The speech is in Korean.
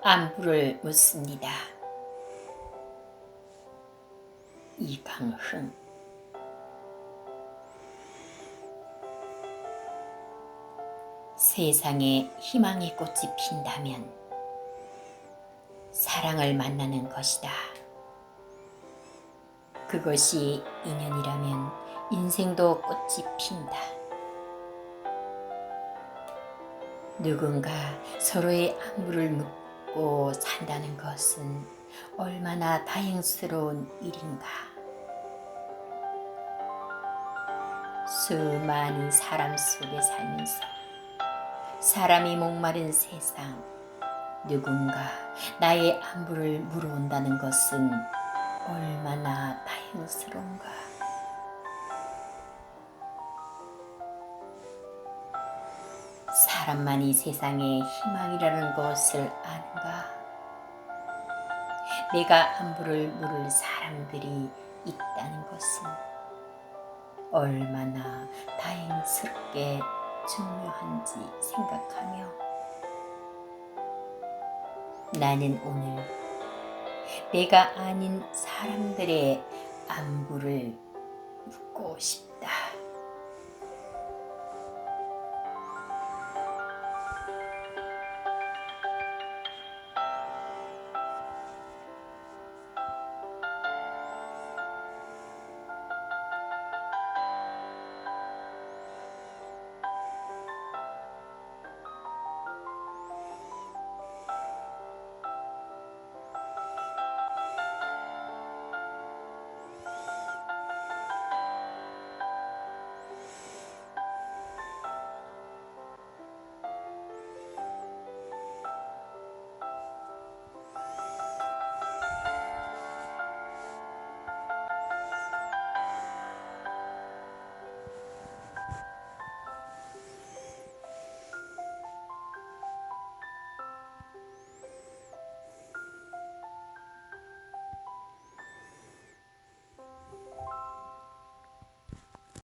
안부를 묻습니다. 이강흥 세상에 희망의 꽃이 핀다면 사랑을 만나는 것이다. 그것이 인연이라면 인생도 꽃이 핀다. 누군가 서로의 안부를 묻고 산다는 것은 얼마나 다행스러운 일인가. 수많은 사람 속에 살면서 사람이 목마른 세상, 누군가 나의 안부를 물어온다는 것은 얼마나 다행스러운가. 사람만이 세상의 희망이라는 것을 아는가? 내가 안부를 물을 사람들이 있다는 것은 얼마나 다행스럽게 중요한지 생각하며 나는 오늘 내가 아닌 사람들의 안부를 묻고 싶다.